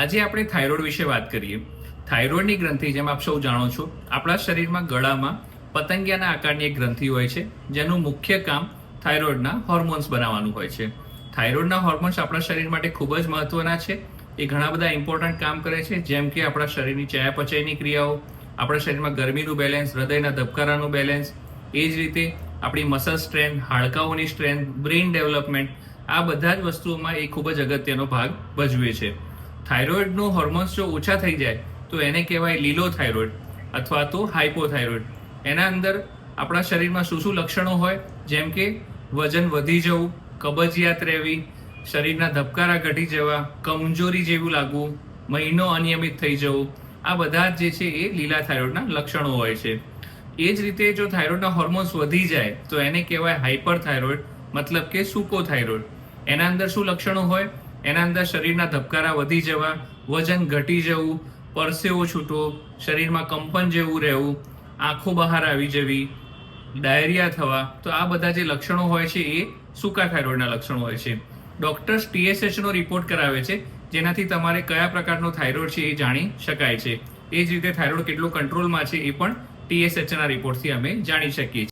આજે આપણે થાઇરોઇડ વિશે વાત કરીએ. થાઇરોઇડની ગ્રંથિ જેમ આપ સૌ જાણો છો, આપણા શરીરમાં ગળામાં પતંગિયાના આકારની એક ગ્રંથિ હોય છે, જેનું મુખ્ય કામ થાઇરોઇડના હોર્મોન્સ બનાવવાનું હોય છે. થાઇરોઇડના હોર્મોન્સ આપણા શરીર માટે ખૂબ જ મહત્વના છે. એ ઘણા બધા ઇમ્પોર્ટન્ટ કામ કરે છે, જેમ કે આપણા શરીરની ચયાપચયની ક્રિયાઓ, આપણા શરીરમાં ગરમીનું બેલેન્સ હૃદયના ધબકારાનું બેલેન્સ એ જ રીતે આપણી મસલ સ્ટ્રેન્થ હાડકાઓની સ્ટ્રેન્થ બ્રેઇન ડેવલપમેન્ટ આ બધા જ વસ્તુઓમાં એ ખૂબ જ અગત્યનો ભાગ ભજવે છે. થાઇરોઇડનું હોર્મોન્સ જો ઓછા થઈ જાય, તો એને કહેવાય લીલો થાઇરોઇડ અથવા તો હાઇપોથાઇરોઇડ એના અંદર આપણા શરીરમાં શું શું લક્ષણો હોય? જેમ કે વજન વધી જવું, કબજિયાત રહેવી, શરીરના ધબકારા ઘટી જવા, કમજોરી જેવું લાગવું, મહિનો અનિયમિત થઈ જવું, આ બધા જ છે એ લીલા થાઇરોઇડના લક્ષણો હોય છે. એ જ રીતે જો થાઇરોઇડના હોર્મોન્સ વધી જાય, તો એને કહેવાય હાઇપર થાઇરોઇડ મતલબ કે સૂકો થાઇરોઇડ એના અંદર શું લક્ષણો હોય? એના અંદર શરીરના ધબકારા વધી જવા, વજન ઘટી જવું પરસેવો છૂટવો શરીરમાં કંપન જેવું રહેવું, આંખો બહાર આવી જવી, ડાયરિયા થવા, તો આ બધા જે લક્ષણો હોય છે એ સૂકા થાઇરોઇડના લક્ષણો હોય છે. ડોક્ટર્સ ટીએસએચનો રિપોર્ટ કરાવે છે, જેનાથી તમારે કયા પ્રકારનો થાઇરોઇડ છે એ જાણી શકાય છે. એ જ રીતે થાઇરોઇડ કેટલો કંટ્રોલમાં છે એ પણ ટીએસએચના રિપોર્ટથી અમે જાણી શકીએ છીએ.